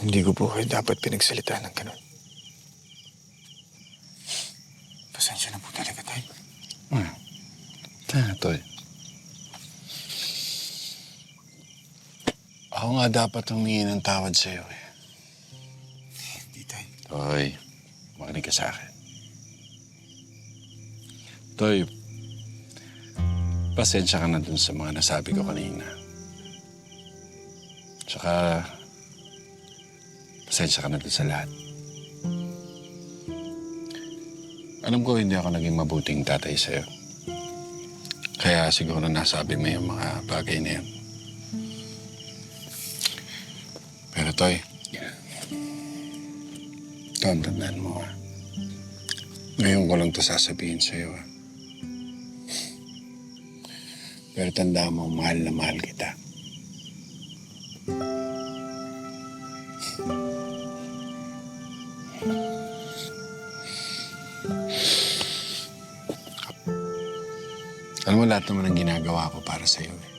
Hindi ko po kayo dapat pinagsalita ng ganun. Pasensya na po talaga tayo. Ah, tama, Toy. Ako nga dapat humingi ng tawad sa'yo eh. Hindi tayo. Toy, makinig ka sa akin. Toy, pasensya ka na dun sa mga nasabi ko kanina. Tsaka, pasensya ka na dun sa lahat. Alam ko hindi ako naging mabuting tatay sa'yo. Kaya siguro nasabi mo yung mga bagay na yan. Pero Toy, tandaan mo ah. Ngayon ko lang to sasabihin sa'yo ah. Pero tandaan mo, mahal na mahal kita. Alam mo, lahat naman ang ginagawa ko para sa'yo eh.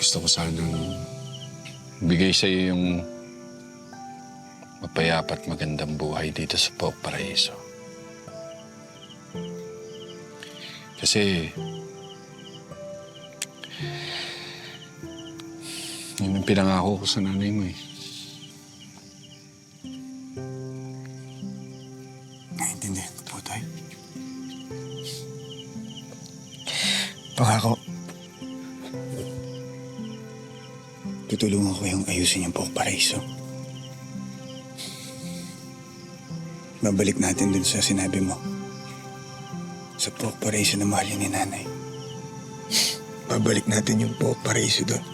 Gusto ko sanang bigay sa'yo yung mapayapa at magandang buhay dito sa Pok Paraiso. Kasi... Yun ang pinangako ko sa nanay mo eh. Naintindihan ko po tayo. Pangako. Tutulungan ko yung ayusin yung Pok Paraiso. Babalik natin dun sa sinabi mo. Sa Pok Paraiso na mahal ni nanay. Babalik natin yung Pok Paraiso doon.